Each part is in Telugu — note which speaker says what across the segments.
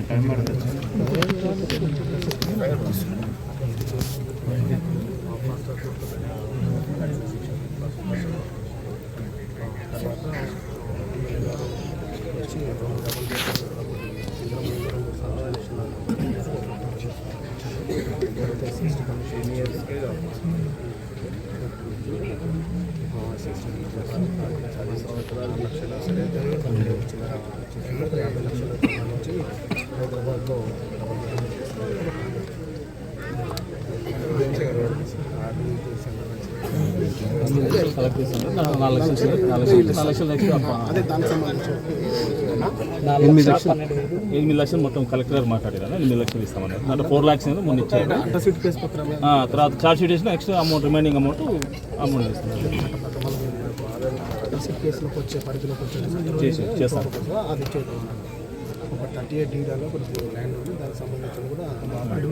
Speaker 1: కలెక్ట్ చేస్తాను నాలుగు లక్షలు నాలుగు లక్షలు నాలుగు లక్షలు నెక్స్ట్ ఎనిమిది లక్షలు. ఎనిమిది లక్షలు మొత్తం కలెక్టర్ గారు మాట్లాడారు. ఎనిమిది లక్షలు ఇస్తామన్నారు. అంటే ఫోర్ ల్యాక్స్ అనేది మొన్న ఇచ్చారు. ఆ, తర్వాత చార్జ్ షీట్ వేసిన next amount remaining amount amount ఇస్తాను
Speaker 2: కేసులోకి ఒక థర్టీ ఎయిట్ డీడాలో కొంచెం ల్యాండ్ ఉంది. దానికి సంబంధించిన కూడా ఉన్నది చెప్పారు.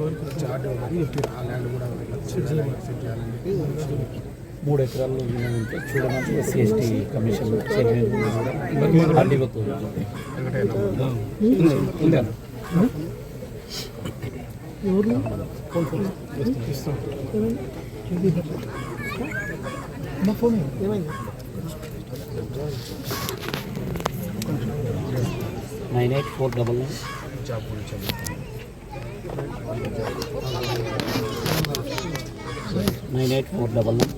Speaker 2: ఆ ల్యాండ్ కూడా సెట్ చేయాలని చెప్పి
Speaker 1: మూడు ఎకరాల్లో ఉంటే చూడడానికి ఎస్సీ ఎస్టీ కమిషన్ ఆర్డీఓకు ఉందా. Nine eight four double nine nine eight four double nine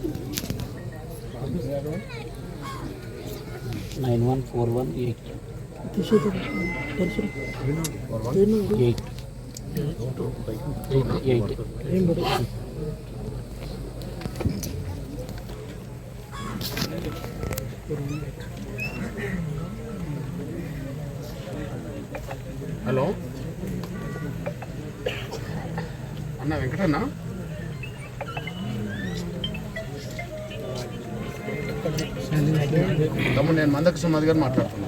Speaker 1: nine one four one eight eight eight
Speaker 3: hello. అన్న వెంకటన్న? తమ్ముడు నేను మందకు సుమతి గారు మాట్లాడుతున్నాను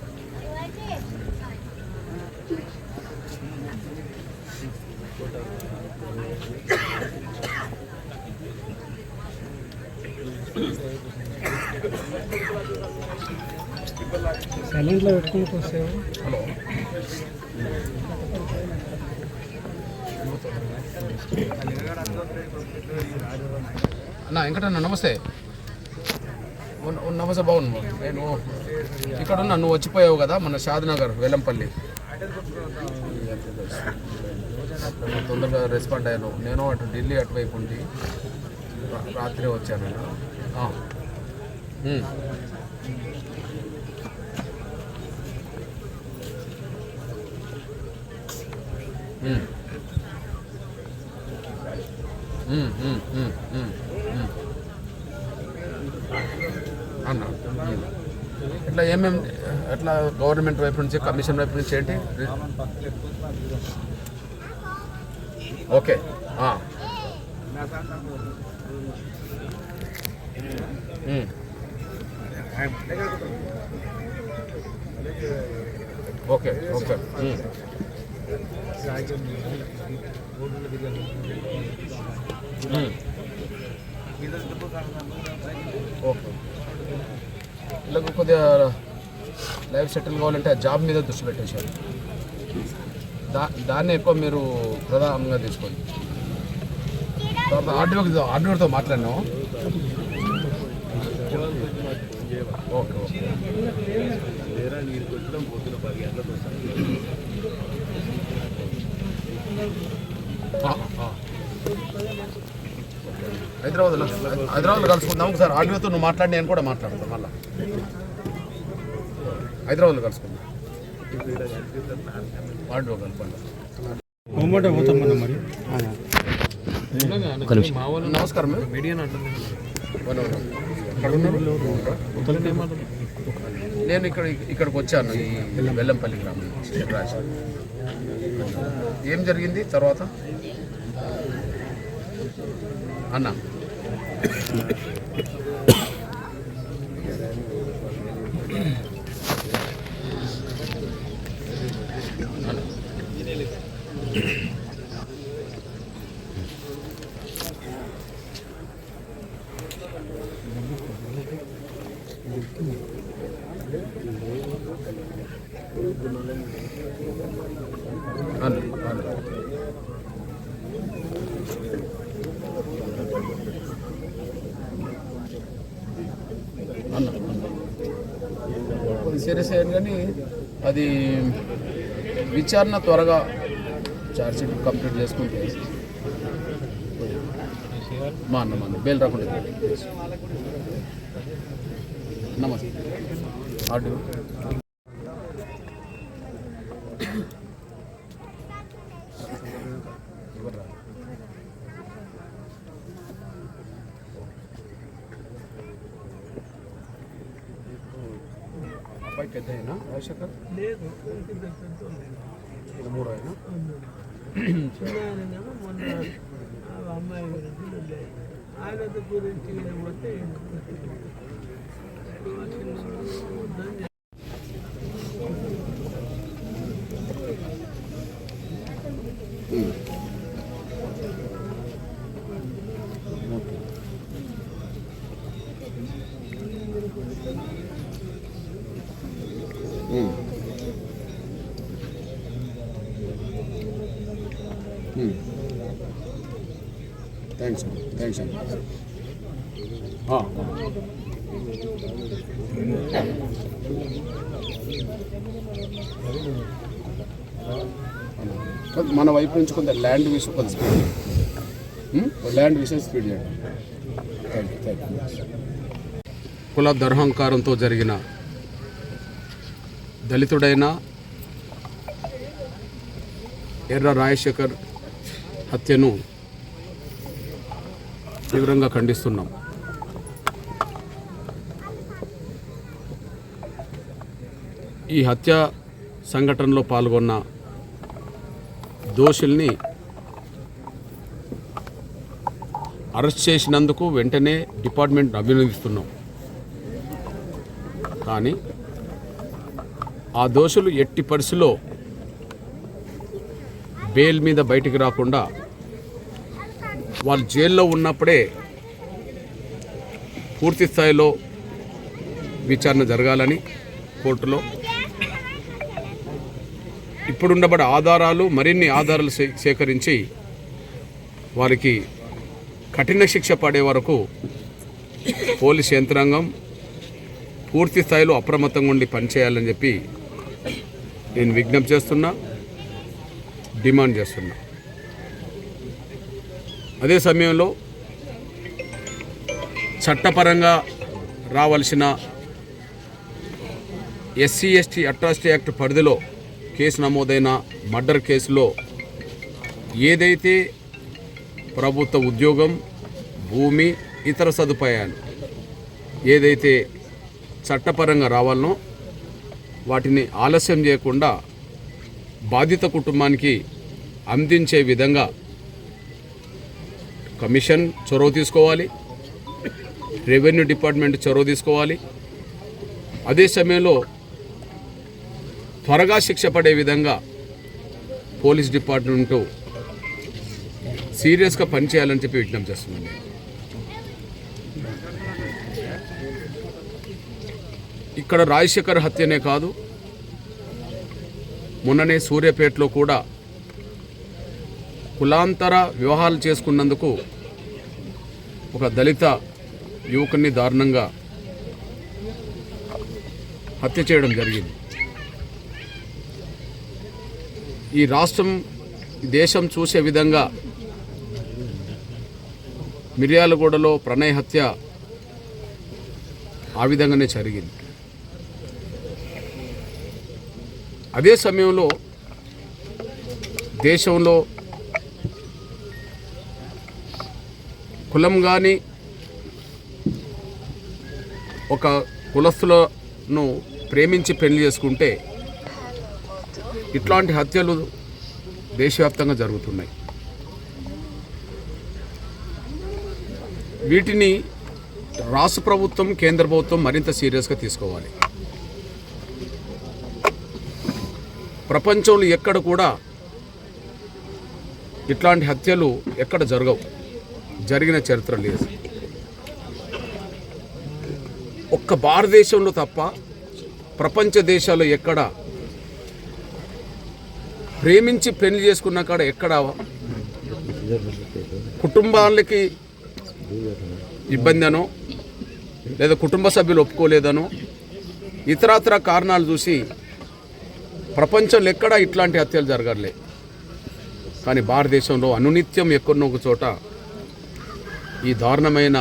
Speaker 2: వస్తావు
Speaker 3: హలో అన్న వెంకటన్న నమస్తే. నమస్తే బాగున్నా నేను ఇక్కడ ఉన్న నువ్వు వచ్చిపోయావు కదా మన షాద్నగర్ వేలంపల్లి తొందరగా రెస్పాండ్ అయ్యాను. నేను అటు ఢిల్లీ అటువైపు ఉండి రాత్రి వచ్చాను. అన్న ఇట్లా ఏమేమి ఎట్లా గవర్నమెంట్ వైపు నుంచి కమిషన్ వైపు నుంచి ఏంటి? Okay okay okay. ఓకే వీళ్ళకు కొద్దిగా లైఫ్ సెటిల్ కావాలంటే ఆ జాబ్ మీద దృష్టి పెట్టేశారు. దా దాన్ని ఎక్కువ మీరు ప్రధానంగా తీసుకోండి. తర్వాత ఆర్డీఓ ఆర్డీఓతో ఓకే ఓకే. హైదరాబాద్లో హైదరాబాద్లో కలుసుకుందాం. ఒకసారి ఆడియోతో నువ్వు మాట్లాడి నేను కూడా మాట్లాడతాను మళ్ళీ. హైదరాబాద్లో కలుసుకుందాం. ఆడియో కలపండి నమస్కారం మీడియా ఎక్కడ ఉన్నారు నేను ఇక్కడ ఇక్కడికి వచ్చాను ఈ వెల్లంపల్లి గ్రామం నుంచి. రాజు. ఏం జరిగింది తర్వాత? అన్న అన్న అన్న కొద్ది సీరియస్ అయ్యాను కానీ అది విచారణ త్వరగా ఛార్జ్షీట్ కంప్లీట్ చేసుకుంటే మా అన్న మా బెయిల్ రాకుండా నమస్తే. ఆర్డర్ అబ్బాయి పెద్ద అయినా రాజశేఖర్
Speaker 4: లేదు
Speaker 3: ఇది మూడు అయినా
Speaker 4: చిన్నాయనేమో మొన్న ఆ అమ్మాయి గురించి వెళ్ళాయి ఆగత గురించి పోతే
Speaker 3: థ్యాంక్స్ అండి థ్యాంక్స్ అండి మన వైపు నుంచి కొంత ల్యాండ్ విషయం కొంత స్పీడ్ ల్యాండ్ విషయం స్పీడ్ చేయండి థ్యాంక్ యూ థ్యాంక్ యూ కుల దురహంకారంతో జరిగిన దళితుడైన ఎర్ర రాజశేఖర్ హత్యను తీవ్రంగా ఖండిస్తున్నాం. ఈ హత్య సంఘటనలో పాల్గొన్న దోషుల్ని అరెస్ట్ చేసినందుకు వెంటనే డిపార్ట్మెంట్ అభినందిస్తున్నాం. కానీ ఆ దోషులు ఎట్టి పరిస్థితిలో బెయిల్ మీద బయటికి రాకుండా వాళ్ళు జైల్లో ఉన్నప్పుడే పూర్తి స్థాయిలో విచారణ జరగాలని కోర్టులో. ఇప్పుడుండబడే ఆధారాలు మరిన్ని ఆధారాలు సే- సేకరించి వారికి కఠిన శిక్ష పడే వరకు పోలీస్ యంత్రాంగం పూర్తి స్థాయిలో అప్రమత్తంగా ఉండి పనిచేయాలని చెప్పి నేను విజ్ఞప్తి చేస్తున్నా డిమాండ్ చేస్తున్నా. అదే సమయంలో చట్టపరంగా రావాల్సిన ఎస్సీ ఎస్టీ అట్రాసిటీ యాక్ట్ పరిధిలో కేసు నమోదైన మర్డర్ కేసులో ఏదైతే ప్రభుత్వ ఉద్యోగం భూమి ఇతర సదుపాయాలు ఏదైతే చట్టపరంగా రావాలనో వాటిని ఆలస్యం చేయకుండా బాధిత కుటుంబానికి అందించే విధంగా కమిషన్ చొరవ తీసుకోవాలి. రెవెన్యూ డిపార్ట్మెంట్ చొరవ తీసుకోవాలి. అదే సమయంలో త్వరగా శిక్ష పడే విధంగా పోలీస్ డిపార్ట్మెంటు సీరియస్గా పనిచేయాలని చెప్పి విజ్ఞప్తి చేస్తున్నాను ఇక్కడ రాజశేఖర్ హత్యనే కాదు మొన్ననే సూర్యాపేటలో కూడా కులాంతర వివాహాలు చేసుకున్నందుకు ఒక దళిత యువకుని దారుణంగా హత్య చేయడం జరిగింది. ఈ రాష్ట్రం దేశం చూసే విధంగా మిర్యాలగూడలో ప్రణయ్ హత్య ఆ విధంగానే జరిగింది. అదే సమయంలో దేశంలో కులం కానీ ఒక కులస్తులను ప్రేమించి పెళ్ళి చేసుకుంటే ఇట్లాంటి హత్యలు దేశవ్యాప్తంగా జరుగుతున్నాయి. వీటిని రాష్ట్ర ప్రభుత్వం కేంద్ర ప్రభుత్వం మరింత సీరియస్గా తీసుకోవాలి. ప్రపంచంలో ఎక్కడ కూడా ఇట్లాంటి హత్యలు ఎక్కడ జరగవు. జరిగిన చరిత్ర లేదు. ఒక్క భారతదేశంలో తప్ప ప్రపంచ దేశాల్లో ఎక్కడ ప్రేమించి పెళ్ళి చేసుకున్న కాడ ఎక్కడ కుటుంబాలకి ఇబ్బంది అనో లేదా కుటుంబ సభ్యులు ఒప్పుకోలేదనో ఇతరత్ర కారణాలు చూసి ప్రపంచంలో ఎక్కడా ఇట్లాంటి హత్యలు జరగలే కానీ భారతదేశంలో అనునిత్యం ఎక్కడో ఒక చోట ఈ దారుణమైన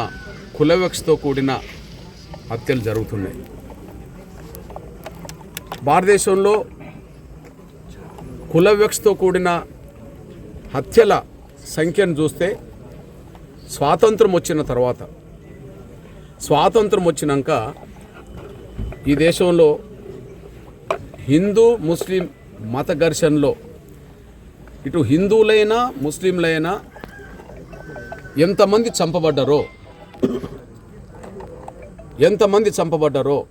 Speaker 3: కులవక్షతో కూడిన హత్యలు జరుగుతున్నాయి. భారతదేశంలో కులవెక్స్తో కూడిన హత్యల సంఖ్యను చూస్తే స్వాతంత్రం వచ్చిన తర్వాత స్వాతంత్రం వచ్చినాక ఈ దేశంలో హిందూ ముస్లిం మత ఘర్షణలో ఇటు హిందువులైనా ముస్లింలైనా ఎంతమంది చంపబడ్డారో? ఎంతమంది చంపబడ్డారో?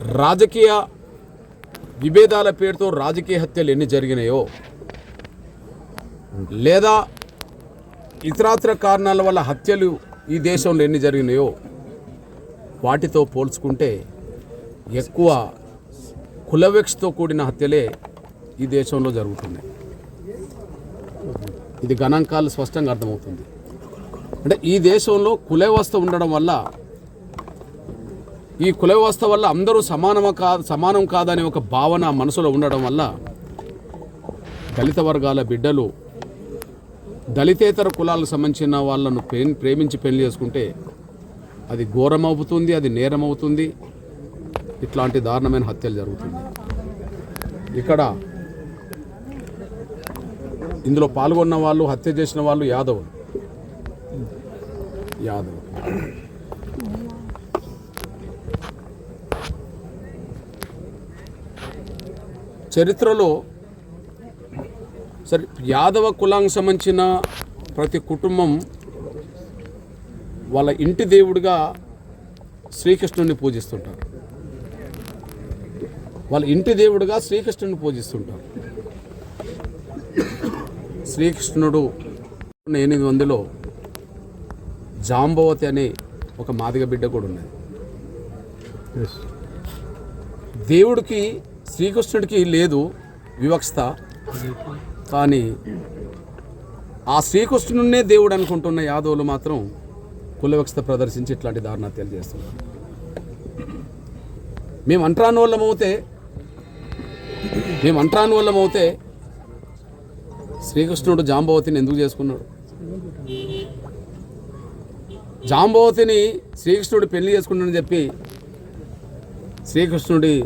Speaker 3: రాజకీయ విభేదాల పేరుతో రాజకీయ హత్యలు ఎన్ని జరిగినాయో? లేదా ఇతరాత్ర కారణాల వల్ల హత్యలు ఈ దేశంలో ఎన్ని జరిగినాయో? వాటితో పోల్చుకుంటే ఎక్కువ కులవెక్స్తో కూడిన హత్యలే ఈ దేశంలో జరుగుతున్నాయి. ఇది గణాంకాలు స్పష్టంగా అర్థమవుతుంది. అంటే ఈ దేశంలో కుల వ్యవస్థ ఉండడం వల్ల ఈ కుల వ్యవస్థ వల్ల అందరూ సమానమ కా సమానం కాదనే ఒక భావన మనసులో ఉండడం వల్ల దళిత వర్గాల బిడ్డలు దళితేతర కులాలకు సంబంధించిన వాళ్ళను ప్రే- ప్రేమించి పెళ్ళి చేసుకుంటే అది ఘోరం అవుతుంది అది నేరం అవుతుంది ఇట్లాంటి దారుణమైన హత్యలు జరుగుతుంది. ఇక్కడ ఇందులో పాల్గొన్న వాళ్ళు హత్య చేసిన వాళ్ళు యాదవ్ యాదవ్ చరిత్రలో సరే యాదవ కులానికి సంబంధించిన ప్రతి కుటుంబం వాళ్ళ ఇంటి దేవుడిగా శ్రీకృష్ణుడిని పూజిస్తుంటారు. వాళ్ళ ఇంటి దేవుడిగా శ్రీకృష్ణుని పూజిస్తుంటారు. శ్రీకృష్ణుడు ఎనిమిది మందిలో జాంబవతి అనే ఒక మాదిగ బిడ్డ కూడా ఉన్నది. దేవుడికి శ్రీకృష్ణుడికి లేదు వివక్షత కానీ ఆ శ్రీకృష్ణున్నే దేవుడు అనుకుంటున్న యాదవులు మాత్రం కులవివక్షత ప్రదర్శించి ఇట్లాంటి దారుణాత్యాలు చేస్తున్నారు. మేము అంట్రాని వాళ్ళం అవుతే మేము అంట్రాని వాళ్ళం అవుతే శ్రీకృష్ణుడు జాంబవతిని ఎందుకు చేసుకున్నాడు? జాంబవతిని శ్రీకృష్ణుడు పెళ్ళి చేసుకున్నాడని చెప్పి శ్రీకృష్ణుడి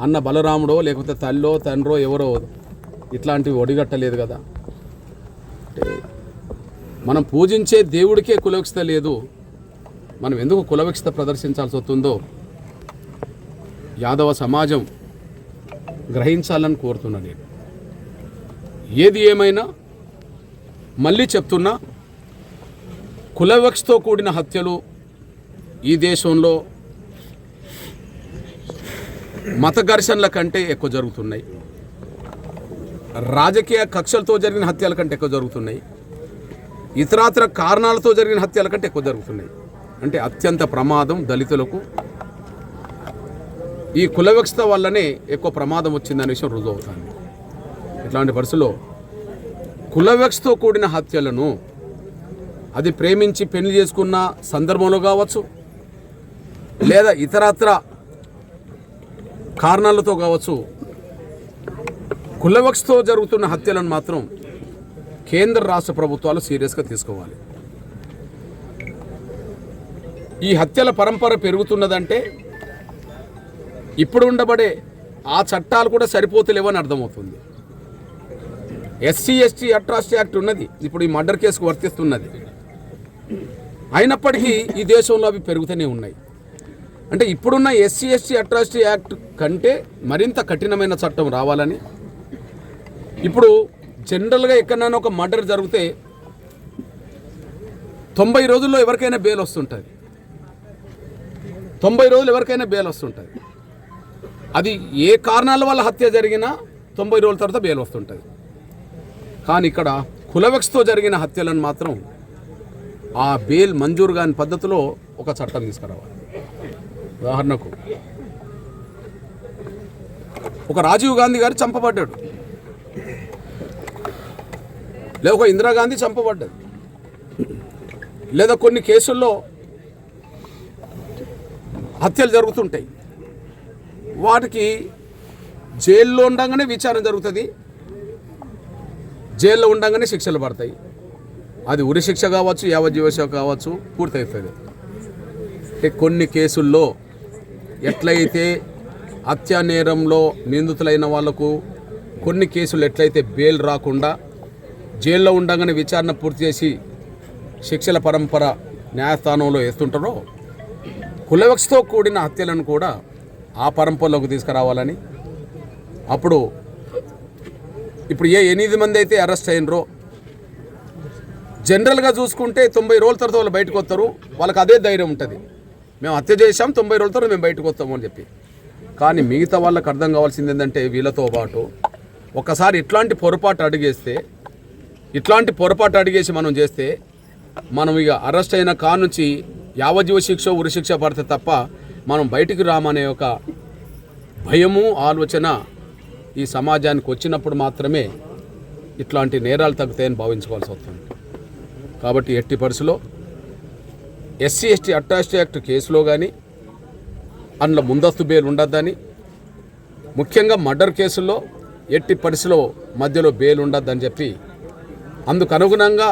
Speaker 3: అన్న బలరాముడో లేకపోతే తల్లో తండ్రో ఎవరో ఇట్లాంటివి ఒడిగట్టలేదు కదా. అంటే మనం పూజించే దేవుడికే కులవిక్షత లేదు. మనం ఎందుకు కులవిక్షత ప్రదర్శించాల్సి వస్తుందో యాదవ సమాజం గ్రహించాలని కోరుతున్నా నేను. ఏది ఏమైనా మళ్ళీ చెప్తున్నా కులవక్షతో కూడిన హత్యలు ఈ దేశంలో మత ఘర్షణల కంటే ఎక్కువ జరుగుతున్నాయి. రాజకీయ కక్షలతో జరిగిన హత్యల కంటే ఎక్కువ జరుగుతున్నాయి. ఇతరాతర కారణాలతో జరిగిన హత్యల కంటే ఎక్కువ జరుగుతున్నాయి. అంటే అత్యంత ప్రమాదం దళితులకు. ఈ కులవక్షత వల్లనే ఎక్కువ ప్రమాదం వచ్చిందనే విషయం రుజువు అవుతుంది ఇట్లాంటి వరుసలో కుల కూడిన హత్యలను అది ప్రేమించి పెళ్ళి చేసుకున్న సందర్భంలో కావచ్చు లేదా ఇతరత్ర కారణాలతో కావచ్చు కులవక్షతో జరుగుతున్న హత్యలను మాత్రం కేంద్ర రాష్ట్ర ప్రభుత్వాలు సీరియస్గా తీసుకోవాలి. ఈ హత్యల పరంపర పెరుగుతున్నదంటే ఇప్పుడు ఉండబడే ఆ చట్టాలు కూడా సరిపోతలేవని అర్థమవుతుంది. ఎస్సీ ఎస్టీ అట్రాసిటీ యాక్ట్ ఉన్నది. ఇప్పుడు ఈ మర్డర్ కేసుకు వర్తిస్తున్నది. అయినప్పటికీ ఈ దేశంలో అవి పెరుగుతూనే ఉన్నాయి. అంటే ఇప్పుడున్న ఎస్సీ ఎస్టీ అట్రాసిటీ యాక్ట్ కంటే మరింత కఠినమైన చట్టం రావాలని. ఇప్పుడు జనరల్గా ఎక్కడైనా ఒక మర్డర్ జరిగితే తొంభై రోజుల్లో ఎవరికైనా బెయిల్ వస్తుంటుంది. తొంభై రోజులు ఎవరికైనా బెయిల్ వస్తుంటుంది. అది ఏ కారణాల వల్ల హత్య జరిగినా తొంభై రోజుల తర్వాత బెయిల్ వస్తుంటుంది. కానీ ఇక్కడ కులవెక్స్తో జరిగిన హత్యలను మాత్రం ఆ బెయిల్ మంజూరు కాని పద్ధతిలో ఒక చట్టం తీసుకురావాలి. ఉదాహరణకు ఒక రాజీవ్ గాంధీ గారు చంపబడ్డాడు. లేదా ఒక ఇందిరాగాంధీ చంపబడ్డది లేదా కొన్ని కేసుల్లో హత్యలు జరుగుతుంటాయి. వాటికి జైల్లో ఉండగానే విచారణ జరుగుతుంది. జైల్లో ఉండగానే శిక్షలు పడతాయి. అది ఉరి శిక్ష కావచ్చు యావజ్జీవ శిక్ష కావచ్చు పూర్తవుతుంది అంటే కొన్ని కేసుల్లో ఎట్లయితే హత్యా నేరంలో నిందితులైన వాళ్ళకు కొన్ని కేసులు ఎట్లయితే బెయిల్ రాకుండా జైల్లో ఉండగానే విచారణ పూర్తి చేసి శిక్షల పరంపర న్యాయస్థానంలో వేస్తుంటారో కులవక్షతో కూడిన హత్యలను కూడా ఆ పరంపరలోకి తీసుకురావాలని అప్పుడు ఇప్పుడు ఏ ఎనిమిది మంది అయితే అరెస్ట్ అయినరో జనరల్గా చూసుకుంటే తొంభై రోజుల తర్వాత వాళ్ళు బయటకు వస్తారు. వాళ్ళకి అదే ధైర్యం ఉంటుంది. మేము హత్య చేశాం తొంభై రోజుల తర్వాత మేము బయటకు వస్తాము అని చెప్పి. కానీ మిగతా వాళ్ళకి అర్థం కావాల్సింది ఏంటంటే వీళ్ళతో పాటు ఒకసారి ఇట్లాంటి పొరపాటు అడిగేస్తే ఇట్లాంటి పొరపాటు అడిగేసి మనం చేస్తే మనం ఇక అరెస్ట్ అయిన కా నుంచి యావజీవ శిక్ష ఉరిశిక్ష పడితే తప్ప మనం బయటికి రామనే ఒక భయము ఆలోచన ఈ సమాజానికి వచ్చినప్పుడు మాత్రమే ఇట్లాంటి నేరాలు తగ్గుతాయని భావించుకోవాల్సి వస్తుంది. కాబట్టి ఎట్టి పరిస్థితిలో ఎస్సీ ఎస్టీ అట్రాసిటీ యాక్ట్ కేసులో కానీ అందులో ముందస్తు బెయిల్ ఉండద్దని ముఖ్యంగా మర్డర్ కేసుల్లో ఎట్టి పరిస్థితిలో మధ్యలో బెయిల్ ఉండద్దని చెప్పి అందుకు అనుగుణంగా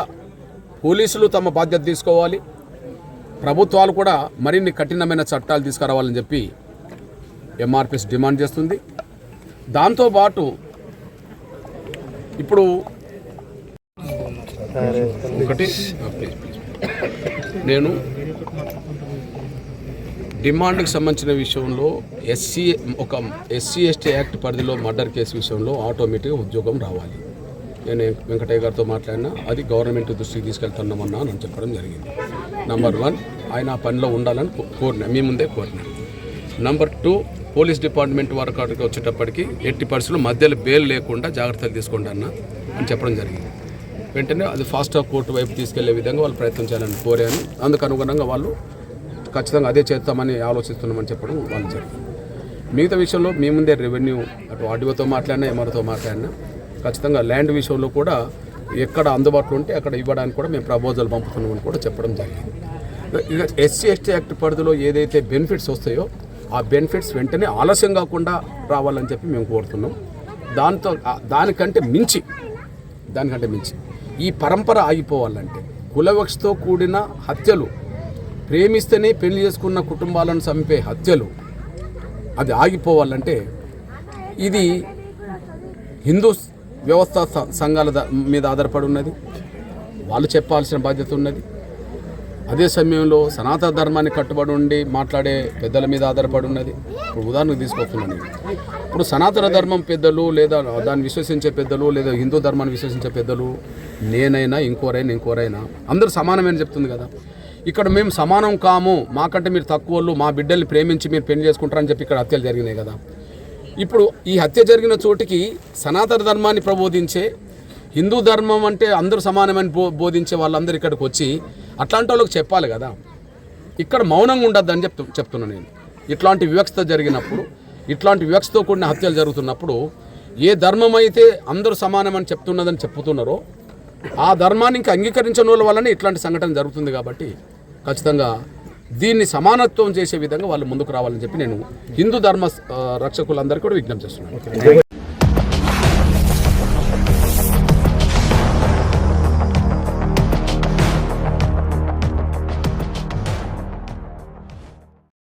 Speaker 3: పోలీసులు తమ బాధ్యత తీసుకోవాలి. ప్రభుత్వాలు కూడా మరిన్ని కఠినమైన చట్టాలు తీసుకురావాలని చెప్పి ఎంఆర్పిఎస్ డిమాండ్ చేస్తుంది. దాంతోపాటు ఇప్పుడు ఒకటి నేను డిమాండ్కి సంబంధించిన విషయంలో ఎస్సీ ఒక ఎస్సీ ఎస్టీ యాక్ట్ పరిధిలో మర్డర్ కేసు విషయంలో ఆటోమేటిక్గా ఉద్యోగం రావాలి. నేను వెంకటయ్య గారితో మాట్లాడినా అది గవర్నమెంట్ దృష్టికి తీసుకెళ్తున్నామన్నా అని చెప్పడం జరిగింది. నంబర్ వన్ ఆయన ఆ పనిలో ఉండాలని కో- కోరిన మీ ముందే కోరిన. నంబర్ టూ పోలీస్ డిపార్ట్మెంట్ వారి కాడికి వచ్చేటప్పటికి ఎట్టి పరిస్థితుల్లో మధ్యలో బెయిల్ లేకుండా జాగ్రత్తలు తీసుకోండి అన్న అని చెప్పడం జరిగింది. వెంటనే అది ఫాస్ట్ ట్రాక్ కోర్టు వైపు తీసుకెళ్ళే విధంగా వాళ్ళు ప్రయత్నం చేయాలని కోరాను అందుకు అనుగుణంగా వాళ్ళు ఖచ్చితంగా అదే చేస్తామని ఆలోచిస్తున్నామని చెప్పడం వాళ్ళు జరిగింది. మిగతా విషయంలో మీ ముందే రెవెన్యూ అటు ఆర్డీఓతో మాట్లాడినా ఎంఆర్ఓతో మాట్లాడినా ఖచ్చితంగా ల్యాండ్ విషయంలో కూడా ఎక్కడ అందుబాటులో ఉంటే అక్కడ ఇవ్వడానికి కూడా మేము ప్రపోజల్ పంపుతున్నామని కూడా చెప్పడం జరిగింది. ఇక ఎస్సీ ఎస్టీ యాక్ట్ పరిధిలో ఏదైతే బెనిఫిట్స్ వస్తాయో ఆ బెనిఫిట్స్ వెంటనే ఆలస్యం కాకుండా రావాలని చెప్పి మేము కోరుతున్నాం. దాంతో దానికంటే మించి దానికంటే మించి ఈ పరంపర ఆగిపోవాలంటే కులవక్షతో కూడిన హత్యలు ప్రేమిస్తేనే పెళ్ళి చేసుకున్న కుటుంబాలను చంపే హత్యలు అది ఆగిపోవాలంటే ఇది హిందూ వ్యవస్థ సంఘాల మీద ఆధారపడి ఉన్నది. వాళ్ళు చెప్పాల్సిన బాధ్యత ఉన్నది. అదే సమయంలో సనాతన ధర్మాన్ని కట్టుబడి ఉండి మాట్లాడే పెద్దల మీద ఆధారపడి ఉన్నది. ఇప్పుడు ఉదాహరణకు తీసుకొస్తున్నాను ఇప్పుడు సనాతన ధర్మం పెద్దలు లేదా దాన్ని విశ్వసించే పెద్దలు లేదా హిందూ ధర్మాన్ని విశ్వసించే పెద్దలు నేనైనా ఇంకోరైనా ఇంకోరైనా అందరూ సమానమైన చెప్తుంది కదా. ఇక్కడ మేము సమానం కాము మాకంటే మీరు తక్కువ మా బిడ్డల్ని ప్రేమించి మీరు పెళ్ళి చేసుకుంటారని చెప్పి ఇక్కడ హత్యలు జరిగినాయి కదా. ఇప్పుడు ఈ హత్య జరిగిన చోటికి సనాతన ధర్మాన్ని ప్రబోధించే హిందూ ధర్మం అంటే అందరూ సమానమని బో బోధించే వాళ్ళందరూ ఇక్కడికి వచ్చి అట్లాంటి వాళ్ళకి చెప్పాలి కదా. ఇక్కడ మౌనంగా ఉండద్దు అని చెప్తు చెప్తున్నాను నేను. ఇట్లాంటి వివక్షత జరిగినప్పుడు ఇట్లాంటి వివక్షతో కూడిన హత్యలు జరుగుతున్నప్పుడు ఏ ధర్మం అయితే అందరూ సమానమని చెప్తున్నదని చెప్తున్నారో ఆ ధర్మాన్ని ఇంకా అంగీకరించిన వాళ్ళ వల్లనే ఇట్లాంటి సంఘటన జరుగుతుంది కాబట్టి ఖచ్చితంగా దీన్ని సమానత్వం చేసే విధంగా వాళ్ళు ముందుకు రావాలని చెప్పి నేను హిందూ ధర్మ రక్షకులందరికీ కూడా విజ్ఞప్తి చేస్తున్నాను.